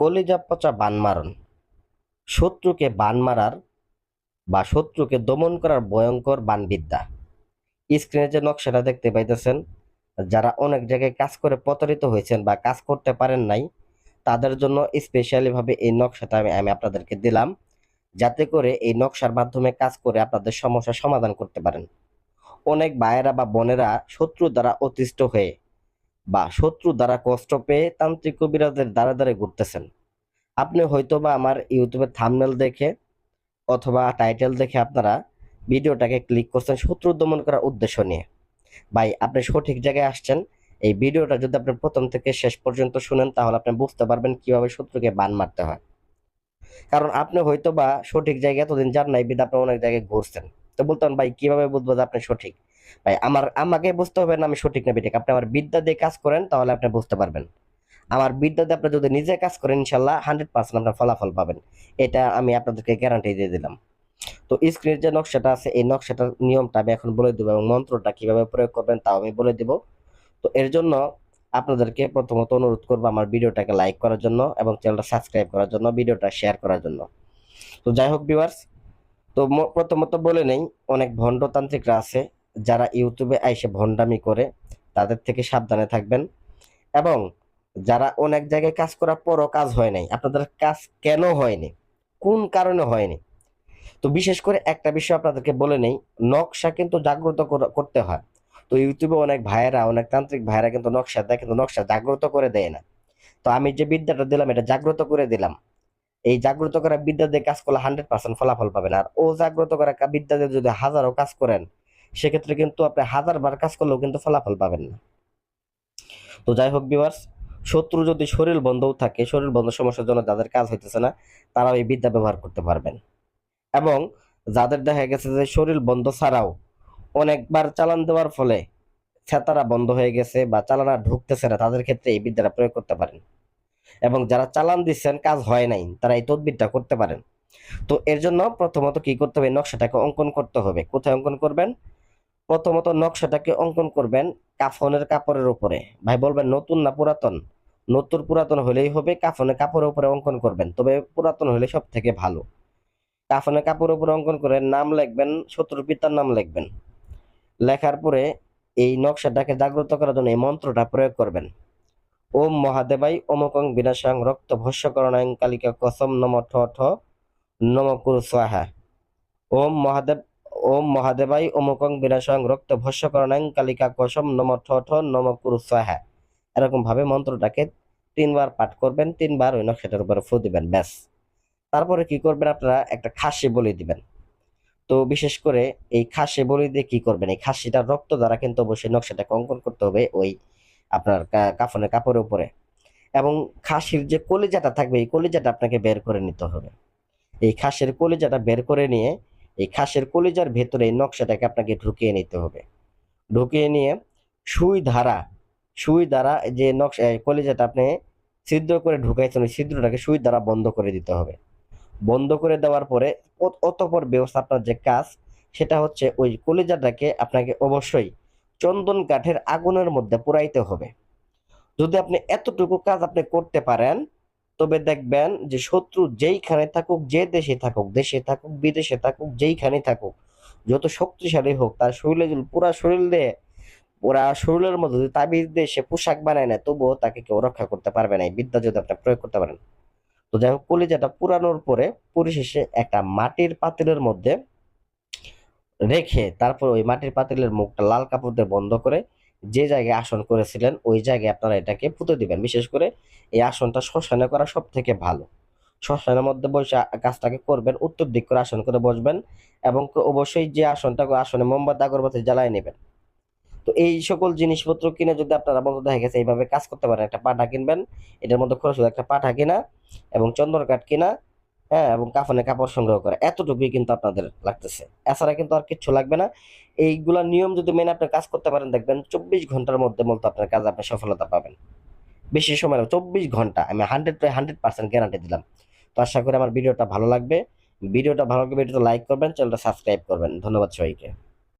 কলিজা পচা বান মারণ। শত্রুকে বান মারার বা শত্রুকে দমন করার ভয়ঙ্কর বানবিদ্যা। স্ক্রিনে যে নকশাটা দেখতে পাইতেছেন, যারা অনেক জায়গায় কাজ করে প্রতারিত হয়েছেন বা কাজ করতে পারেন নাই, তাদের জন্য স্পেশালিভাবে এই নকশাটা আমি আমি আপনাদেরকে দিলাম, যাতে করে এই নকশার মাধ্যমে কাজ করে আপনাদের সমস্যার সমাধান করতে পারেন। অনেক ভাইয়েরা বা বোনেরা শত্রু দ্বারা অতিষ্ঠ হয়ে বা শত্রু দ্বারা কষ্ট পেয়ে তান্ত্রিক কবিরাজের দ্বারা দ্বারে ঘুরতেছেন। আপনি হয়তো বা আমার ইউটিউবের থামনেল দেখে অথবা টাইটেল দেখে আপনারা ভিডিওটাকে ক্লিক করছেন শত্রু দমন করার উদ্দেশ্য নিয়ে। ভাই, আপনি সঠিক জায়গায় আসছেন। এই ভিডিওটা যদি আপনি প্রথম থেকে শেষ পর্যন্ত শুনেন, তাহলে আপনি বুঝতে পারবেন কীভাবে শত্রুকে বান মারতে হয়। কারণ আপনি হয়তো বা সঠিক জায়গায় এতদিন যান নাই বিধা আপনি অনেক জায়গায় ঘুরছেন। তো বলতেন, ভাই, কীভাবে বুঝব যে আপনি সঠিক? ভাই, আমার, আমাকে বুঝতে হবে না আমি সঠিক না বিঠিক। আপনি আমার বিদ্যা দিয়ে কাজ করেন, তাহলে আপনি বুঝতে পারবেন। আমার বিদ্যা দিয়ে আপনি যদি নিজে কাজ করেন, ইনশাল্লাহ হান্ড্রেড পার্সেন্ট আপনার ফলাফল পাবেন। এটা আমি আপনাদেরকে গ্যারান্টি দিয়ে দিলাম। তো স্ক্রিনের যে নকশাটা আছে, এই নকশাটার নিয়মটা আমি এখন বলে দেবো এবং মন্ত্রটা কীভাবে প্রয়োগ করবেন, তাও আমি বলে দিব। তো এর জন্য আপনাদেরকে প্রথমত অনুরোধ করব আমার ভিডিওটাকে লাইক করার জন্য এবং চ্যানেলটা সাবস্ক্রাইব করার জন্য, ভিডিওটা শেয়ার করার জন্য। তো যাই হোক ভিউয়ার্স তো প্রথমত বলে নেই, অনেক ভণ্ডতান্ত্রিকরা আছে। যারা ইউটিউবে আইসে ভণ্ডামি করে, তাদের থেকে সাবধানে থাকবেন। এবং যারা অনেক জায়গায় কাজ করার পরও কাজ হয় নাই, আপনাদের কাজ কেন হয়নি? কোন কারণে হয়নি? তো বিশেষ করে একটা বিষয় আপনাদেরকে বলে নেই, নকশা কিন্তু জাগ্রত করতে হয়। তো ইউটিউবে অনেক ভাইয়েরা, অনেক তান্ত্রিক ভাইয়েরা কিন্তু নকশা দেয়, কিন্তু নকশা জাগ্রত করে দেয় না। তো আমি যে বিদ্যাটা দিলাম, এটা জাগ্রত করে দিলাম। এই জাগ্রত করা বিদ্যা দিয়ে কাজ করলে হান্ড্রেড পার্সেন্ট ফলাফল পাবেন। আর ও জাগ্রত করা বিদ্যা দিয়ে যদি হাজারো কাজ করেন সেক্ষেত্রে কিন্তু আপনি হাজার বার কাজ করলেও কিন্তু ফলাফল পাবেন না। তো যাই হোক বিভার্স শত্রু যদি শরীর বন্ধও থাকে, শরীর বন্ধ সমস্যার জন্য যাদের কাজ হইতেছে না, তারাও এই বিদ্যা ব্যবহার করতে পারবেন। এবং যাদের দেখা গেছে যে শরীর বন্ধ ছাড়াও অনেকবার চালান দেওয়ার ফলে ছাতারা বন্ধ হয়ে গেছে বা চালানা ঢুকতেছে না, তাদের ক্ষেত্রে এই বিদ্যাটা প্রয়োগ করতে পারেন। এবং যারা চালান দিচ্ছেন, কাজ হয় নাই, তারা এই তদবিরটা করতে পারেন। তো এর জন্য প্রথমত কি করতে হবে? নকশাটাকে অঙ্কন করতে হবে। কোথায় অঙ্কন করবেন? প্রথমত নকশাটাকে অঙ্কন করবেন কাফনের কাপড়ের উপরে। ভাই, বলবেন নতুন না পুরাতন? নতুন পুরাতন হলেই হবে, কাফনের কাপড়ের উপরে অঙ্কন করবেন। তবে পুরাতন হলে সব থেকে ভালো। কাফনের কাপড়ের উপরে অঙ্কন করে নাম লিখবেন, শত্রুর পিতার নাম লিখবেন। লেখার পরে এই নকশাটাকে জাগ্রত করার জন্য এই মন্ত্রটা প্রয়োগ করবেন। ওম মহাদেবাই অমকং বিনাশাং রক্ত ভস্যকরণাং কালিকা কসম নম ঠ ঠ নম কুরু স্বাহা। ওম মহাদেব ওম মহাদেবাই অমকং বিনাশাং রক্ত ভস্যকরণাং কালিকা কসম নম ঠ নম কুরু স্বাহা। এরকম ভাবে মন্ত্রটাকে তিনবার পাঠ করবেন, তিনবার ওই নকশাটার উপরে ফু দিবেন, ব্যাস। তারপরে কি করবেন আপনারা? একটা খাসি বলি দিবেন। তো বিশেষ করে এই খাসি বলি দিয়ে কি করবেন? এই খাসিটার রক্ত দ্বারা কিন্তু অবশ্যই নকশাটাকে অঙ্কন করতে হবে ওই আপনার কাফনের কাপড়ের উপরে। এবং খাসির যে কলিজাটা থাকবে, এই কলিজাটা আপনাকে বের করে নিতে হবে। এই খাসির কলিজাটা বের করে নিয়ে এই খাসের কলিজার ভেতরে এই নকশাটাকে আপনাকে ঢুকিয়ে নিতে হবে। ঢুকিয়ে নিয়ে সুই ধারা, সুই দ্বারা যে নকশা কলিজাটা আপনি ছিদ্র করে ঢুকাইছেন, ওই ছিদ্রটাকে সুই দ্বারা বন্ধ করে দিতে হবে। বন্ধ করে দেওয়ার পরে অতপর ব্যবস্থা আপনার যে কাজ, সেটা হচ্ছে ওই কলিজাটাকে আপনাকে অবশ্যই চন্দন কাঠের আগুনের মধ্যে পুরাইতে হবে। যদি আপনি এতটুকু কাজ আপনি করতে পারেন তবে দেখবেন যে শত্রু যেইখানে থাকুক, যে দেশে থাকুক দেশে থাকুক, বিদেশে থাকুক, যেইখানে থাকুক, যত শক্তিশালী হোক, তার শরীরে যদি পুরা শরীর দিয়ে, পুরা শরীরের মধ্যে যদি তাবিজ দিয়ে সে পোশাক বানায় না, তবুও তাকে কেউ রক্ষা করতে পারবে না, এই বিদ্যা যদি আপনি প্রয়োগ করতে পারেন। তো যাই হোক, কলিজাটা পুরানোর পরে পরিশেষে একটা মাটির পাতিলের মধ্যে রেখে তারপর ওই মাটির পাতিলের মুখটা লাল কাপড় দিয়ে বন্ধ করে যে জায়গায় আসন করেছিলেন, ওই জায়গায় আপনারা এটাকে পুঁতে দিবেন। বিশেষ করে এই আসনটা শ্মশানে করা সব থেকে ভালো। শ্মশানের মধ্যে বসে কাজটাকে করবেন, উত্তর দিক করে আসন করে বসবেন এবং অবশ্যই যে আসনটা, আসনে মোমবাতি, আগরবাতি জ্বালায় নেবেন। তো এই সকল জিনিসপত্র কিনে যদি আপনারা বন্ধু দেখা গেছে, এইভাবে কাজ করতে পারেন। একটা পাঠা কিনবেন, এটার মধ্যে খরচ একটা পাঠা কিনা এবং চন্দন কাঠ কিনা হ্যাঁ এবং কাফনে কাপড় সংগ্রহ করে। এতটুকুই কিন্তু আপনাদের লাগতেছে। এছাড়া কিন্তু আর কিচ্ছু লাগবে না। এইগুলা নিয়ম যদি মেনে আপনি কাজ করতে পারেন, দেখবেন চব্বিশ ঘণ্টার মধ্যে মূলত আপনার কাজ আপনি সফলতা পাবেন। বেশি সময় না, চব্বিশ ঘণ্টা। আমি হান্ড্রেড হান্ড্রেড পার্সেন্ট গ্যারান্টি দিলাম। তো আশা করি আমার ভিডিওটা ভালো লাগবে। ভিডিওটা ভালো লাগবে ভিডিওটা লাইক করবেন চ্যানেলটা সাবস্ক্রাইব করবেন। ধন্যবাদ সবাইকে।